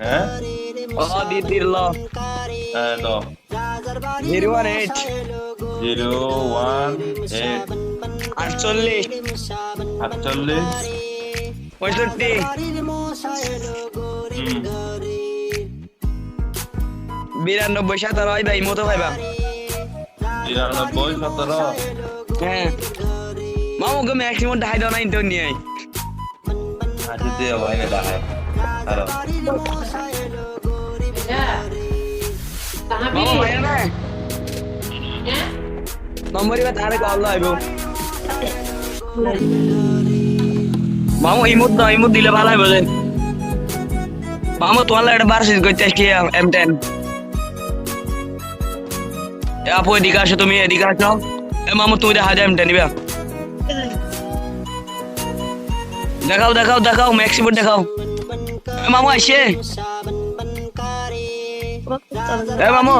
হ্যাঁ ও দিদির ল হ্যাঁ তো zero one eight zero one eight আটচল্লিশ আটচল্লিশ পঁয়ষট্টি বিরানব্বই সতেরো। হয়। ভাই মতো ভাইবা বিরানব্বই সতেরো হ্যাঁ মামুকে ম্যাক্সিমাম ঢাই দাও না ইন্টার নিয়ে দিয়ে ভাই না মামু ভাই না ইমুদ ইমুদ দিলে আসছি এম টেন আপু এদিকে আসো তুমি এদিকে আসো এ মামু তুমি দেখা যায় এম টেন নিবা দেখাও দেখাও দেখাও ম্যাক্সিমাম দেখাও। মামু আসছে এ মামু